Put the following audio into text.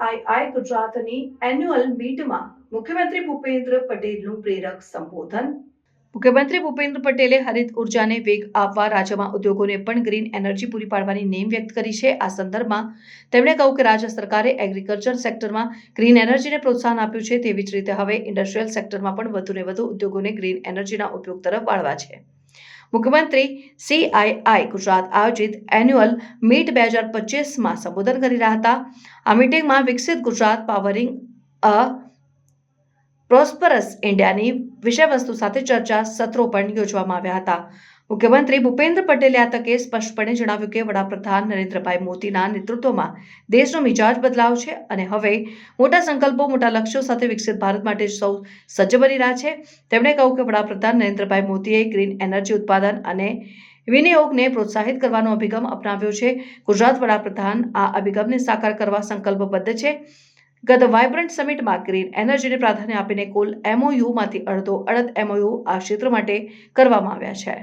CII ગુજરાતની annual મીટમાં મુખ્યમંત્રી ભૂપેન્દ્ર પટેલનું પ્રેરક સંબોધન. મુખ્યમંત્રી ભૂપેન્દ્ર પટેલે હરિત ઉર્જાને વેગ આપવા રાજ્યમાં ઉદ્યોગોને પણ ગ્રીન એનર્જી પૂરી પાડવાની નેમ વ્યક્ત કરી છે. આ સંદર્ભમાં તેમણે કહ્યું કે રાજ્ય સરકારે એગ્રીકલ્ચર સેક્ટરમાં ગ્રીન એનર્જીને પ્રોત્સાહન આપ્યું છે. તેવી જ રીતે હવે ઇન્ડસ્ટ્રીયલ સેક્ટરમાં પણ વધુને વધુ ઉદ્યોગોને ગ્રીન એનર્જીના ઉપયોગ તરફ વાળવા છે. મુખ્યમંત્રી સીઆઈઆઈ ગુજરાત આયોજિત એન્યુઅલ મીટ બે હજાર પચીસમાં સંબોધન કરી રહ્યા હતા. આ મીટિંગમાં વિકસિત ગુજરાત પાવરિંગ અ પ્રોસ્પરસ ઇન્ડિયાની વિષયવસ્તુ સાથે ચર્ચા સત્રો પણ યોજવામાં આવ્યા હતા. મુખ્યમંત્રી ભૂપેન્દ્ર પટેલે આ તકે સ્પષ્ટપણે જણાવ્યું કે વડાપ્રધાન નરેન્દ્રભાઈ મોદીના નેતૃત્વમાં દેશનો મિજાજ બદલાવ છે અને હવે મોટા સંકલ્પો, મોટા લક્ષ્યો સાથે વિકસિત ભારત માટે સૌ સજ્જ બની રહ્યા છે. તેમણે કહ્યું કે વડાપ્રધાન નરેન્દ્રભાઈ મોદીએ ગ્રીન એનર્જી ઉત્પાદન અને વિનિયોગને પ્રોત્સાહિત કરવાનો અભિગમ અપનાવ્યો છે. ગુજરાત વડાપ્રધાન આ અભિગમને સાકાર કરવા સંકલ્પબદ્ધ છે. ગત વાયબ્રન્ટ સમિટમાં ગ્રીન એનર્જીને પ્રાધાન્ય આપીને કુલ એમઓયુમાંથી અડધો અડધ એમઓયુ આ ક્ષેત્ર માટે કરવામાં આવ્યા છે.